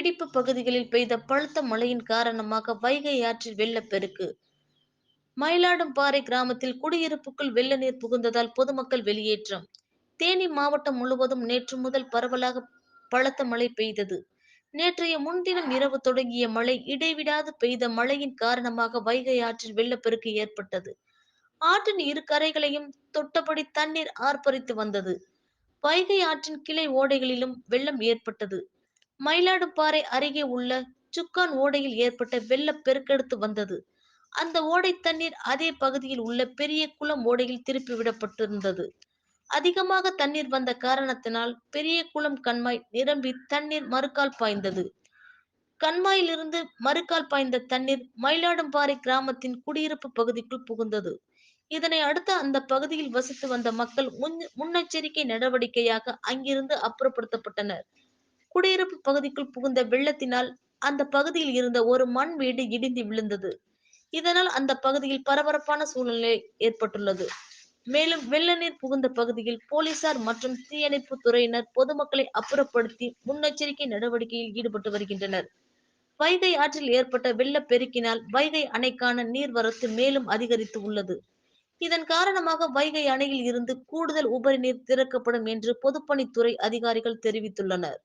பிடிப்பு பகுதிகளில் பெய்த பழுத்த மழையின் காரணமாக வைகை ஆற்றில் வெள்ளப்பெருக்கு. மயிலாடும்பாறை கிராமத்தில் குடியிருப்புக்குள் வெள்ள நீர் புகுந்ததால் பொதுமக்கள் வெளியேற்றம். தேனி மாவட்டம் முழுவதும் நேற்று முதல் பரவலாக பலத்த மழை பெய்தது. நேற்றைய முன்தினம் இரவு தொடங்கிய மழை இடைவிடாது பெய்த மழையின் காரணமாக வைகை ஆற்றில் வெள்ளப்பெருக்கு ஏற்பட்டது. ஆற்றின் இரு கரைகளையும் தொட்டபடி தண்ணீர் ஆர்ப்பரித்து வந்தது. வைகை ஆற்றின் கிளை ஓடைகளிலும் வெள்ளம் ஏற்பட்டது. மயிலாடும்பாறை அருகே உள்ள சுக்கான் ஓடையில் ஏற்பட்ட வெள்ளப் பெருக்கெடுத்து வந்தது. அந்த ஓடை தண்ணீர் அதே பகுதியில் உள்ள பெரிய குளம் ஓடையில் திருப்பி விடப்பட்டிருந்தது. அதிகமாக தண்ணீர் வந்த காரணத்தினால் பெரிய குளம் கண்மாய் நிரம்பி தண்ணீர் மறுக்கால் பாய்ந்தது. கண்மாயிலிருந்து மறுக்கால் பாய்ந்த தண்ணீர் மயிலாடும்பாறை கிராமத்தின் குடியிருப்பு பகுதிக்குள் புகுந்தது. இதனை அடுத்து அந்த பகுதியில் வசித்து வந்த மக்கள் முன் முன்னெச்சரிக்கை நடவடிக்கையாக அங்கிருந்து அப்புறப்படுத்தப்பட்டனர். குடியிருப்பு பகுதிக்குள் புகுந்த வெள்ளத்தினால் அந்த பகுதியில் இருந்த ஒரு மண் வீடு இடிந்து விழுந்தது. இதனால் அந்த பகுதியில் பரபரப்பான சூழ்நிலை ஏற்பட்டுள்ளது. மேலும் வெள்ள நீர் புகுந்த பகுதியில் போலீசார் மற்றும் தீயணைப்பு துறையினர் பொதுமக்களை அப்புறப்படுத்தி முன்னெச்சரிக்கை நடவடிக்கையில் ஈடுபட்டு வருகின்றனர். வைகை ஆற்றில் ஏற்பட்ட வெள்ளப்பெருக்கினால் வைகை அணைக்கான நீர்வரத்து மேலும் அதிகரித்து உள்ளது. இதன் காரணமாக வைகை அணையில் இருந்து கூடுதல் உபரி நீர் திறக்கப்படும் என்று பொதுப்பணித்துறை அதிகாரிகள் தெரிவித்துள்ளனர்.